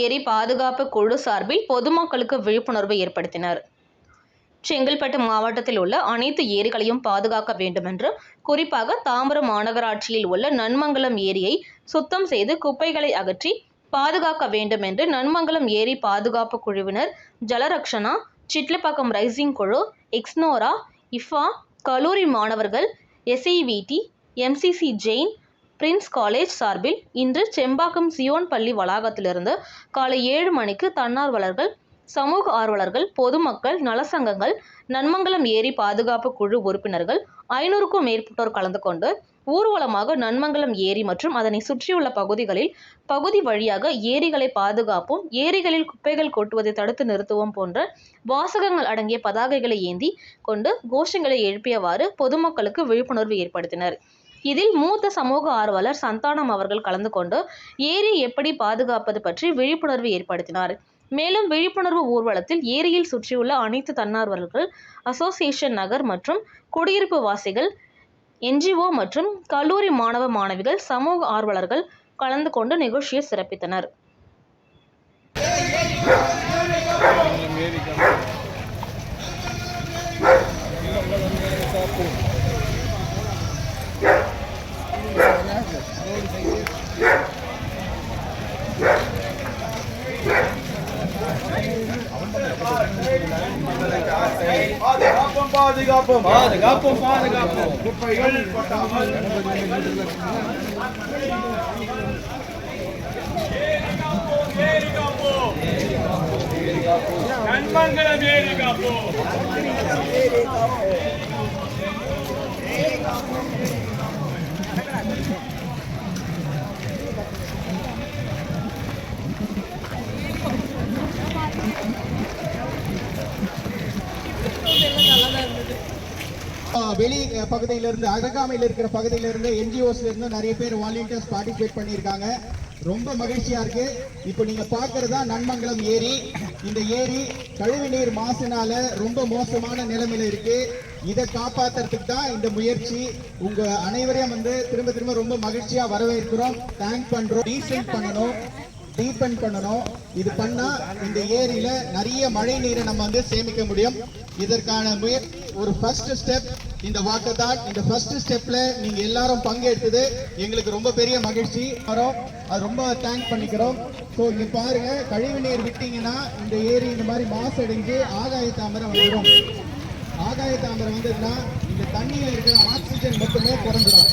ஏரி பாதுகாப்பு குழு சார்பில் பொதுமக்களுக்கு விழிப்புணர்வு ஏற்படுத்தினர். செங்கல்பட்டு மாவட்டத்தில் உள்ள அனைத்து ஏரிகளையும் பாதுகாக்க வேண்டுமென்று குறிப்பாக தாம்பரம் மாநகராட்சியில் உள்ள நன்மங்கலம் ஏரியை சுத்தம் செய்து குப்பைகளை அகற்றி பாதுகாக்க வேண்டும் என்று நன்மங்கலம் ஏரி பாதுகாப்பு குழுவினர் ஜலரக்ஷனா சிட்லப்பாக்கம் ரைசிங் குழு எக்ஸ்னோரா இஃபா கல்லூரி மாணவர்கள் S I V T M C C Jain prince college சார்பில் இன்று செம்பாக்கம் சியோன் பள்ளி வளாகத்திலிருந்து காலை ஏழு மணிக்கு தன்னார்வலர்கள் சமூக ஆர்வலர்கள் பொதுமக்கள் நலசங்கங்கள் நன்மங்கலம் ஏரி பாதுகாப்பு குழு உறுப்பினர்கள் ஐநூறுக்கும் மேற்பட்டோர் கலந்து கொண்டு ஊர்வலமாக நன்மங்கலம் ஏரி மற்றும் அதனை சுற்றியுள்ள பகுதிகளில் பகுதி வழியாக ஏரிகளை பாதுகாப்போம் ஏரிகளில் குப்பைகள் கொட்டுவதை தடுத்து நிறுத்துவோம் போன்ற வாசகங்கள் அடங்கிய பதாகைகளை ஏந்தி கொண்டு கோஷங்களை எழுப்பியவாறு பொதுமக்களுக்கு விழிப்புணர்வு ஏற்படுத்தினர். இதில் மூத்த சமூக ஆர்வலர் சந்தானம் அவர்கள் கலந்து கொண்டு ஏரி எப்படி பாதுகாப்பது பற்றி விழிப்புணர்வு ஏற்படுத்தினார். மேலும் விழிப்புணர்வு ஊர்வலத்தில் ஏரியில் சுற்றியுள்ள அனைத்து தன்னார்வலர்கள் அசோசியேஷன் நகர் மற்றும் குடியிருப்பு வாசிகள் என்ஜிஓ மற்றும் கல்லூரி மாணவ மாணவிகள் சமூக ஆர்வலர்கள் கலந்து கொண்டு நிகழ்ச்சியை சிறப்பித்தனர். பாதுகாப்போம் பாதுகாப்போம். பாதுகாப்போம் பாதுகாப்போம். குப்பைகள் கொட்டாமல் காப்போம். வெளி பகுதியிலிருந்து அககாமையில் இருக்கிற பகுதியிலிருந்து என்ஜிஓஸ்ல இருந்து நிறைய பேர் வாலண்டியர்ஸ் பார்ட்டிசிபேட் பண்ணியிருக்காங்க. ரொம்ப மகிழ்ச்சியா இருக்கு. இப்போ நீங்க பாக்குறதா நன்மங்கலம் ஏரி. இந்த ஏரி கழிவுநீர் மாசுனால ரொம்ப மோசமான நிலைமையில இருக்கு. இதை காப்பாத்துறதுக்கு தான் இந்த முயற்சி. உங்க அனைவரையும் வந்து திரும்ப திரும்ப ரொம்ப மகிழ்ச்சியா வரவேற்கிறோம். தேங்க் பண்றோம். டீசென்ட் பண்ணணும். டீபெண்ட் பண்ணணும். இது பண்ணா இந்த ஏரியில நிறைய மழை நீரை நம்ம வந்து சேமிக்க முடியும். இதற்கான முயற்சி ஒரு ஃபர்ஸ்ட் ஸ்டெப் இந்த வாக்கத்தான் இந்த ஃபர்ஸ்ட் ஸ்டெப்ல நீங்க எல்லாரும் பங்கெடுத்தது எங்களுக்கு ரொம்ப பெரிய மகிழ்ச்சி. வரோம். அது ரொம்ப தேங்க் பண்ணிக்கிறோம். ஸோ இங்க பாருங்க கழிவு நீர் விட்டீங்கன்னா இந்த ஏரி இந்த மாதிரி மாசடைஞ்சு ஆகாய தாமரை வந்துடும் ஆகாய தாமரை வந்ததுன்னா இந்த தண்ணியில் இருக்கிற ஆக்சிஜன் மட்டுமே குறைஞ்சிடும்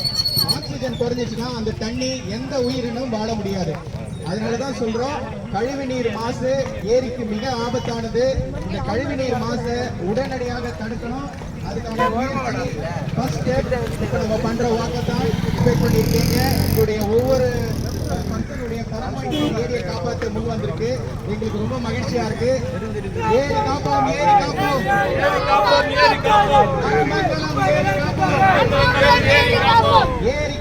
ஆக்சிஜன் குறைஞ்சிச்சுன்னா அந்த தண்ணி எந்த உயிரினும் வாழ முடியாது. அதனாலதான் சொல்றோம் கழிவு நீர் மாசு ஏரிக்கு மிக ஆபத்தானது. இந்த கழிவு நீர் மாசை உடனடியாக தடுக்கணும். ஃபர்ஸ்ட் ஸ்டெப் இப்போ நம்ம பண்ற வாக்கத்தான் எக்ஸ்பெக்ட் பண்ணியிருக்கீங்க உங்களுடைய ஒவ்வொரு மக்களுடைய தரமான ஏரியை காப்பாற்ற முன் வந்திருக்கு எங்களுக்கு ரொம்ப மகிழ்ச்சியா இருக்கு ஏரி காப்போம் ஏரி காப்போம். ஏரி காப்போம் ஏரி காப்போம் ஏரி காப்போம் காப்போம் ஏறி காப்போம். ஏரி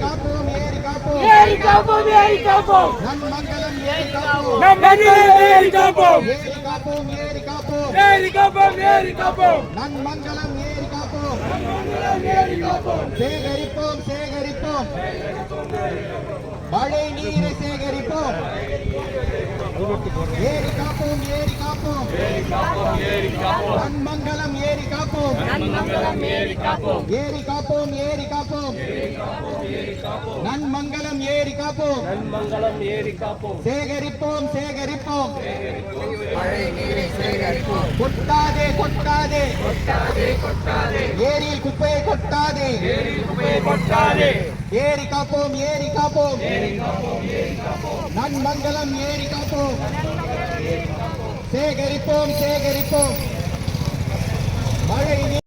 காப்போம் ஏரி காப்போம் ஏரி காப்போம் ஏறி காப்போம் ஏறி காப்போம் நன்மங்கலம் ஏரி காப்போம் சேகரிப்போம் சேகரிப்போம். மழை நீரை சேகரிப்போம். ஏரி காப்போம் ஏரி காப்போம். நன்மங்கலம் ஏரி காப்போம். ஏரி காப்போம் ஏரி காப்போம். நன்மங்கலம் ஏரி காப்போம் நண்பங்களும் ஏறி காப்போம். சேகரிப்போம் சேகரிப்போம். கொட்டாதே கொட்டாதே. ஏரியில் குப்பையை கொட்டாதே. கொட்டாதே. ஏரி காப்போம் ஏரி காப்போம். நன்மங்கலம் ஏரி காப்போம். சேகரிப்போம் சேகரிப்போம். மழை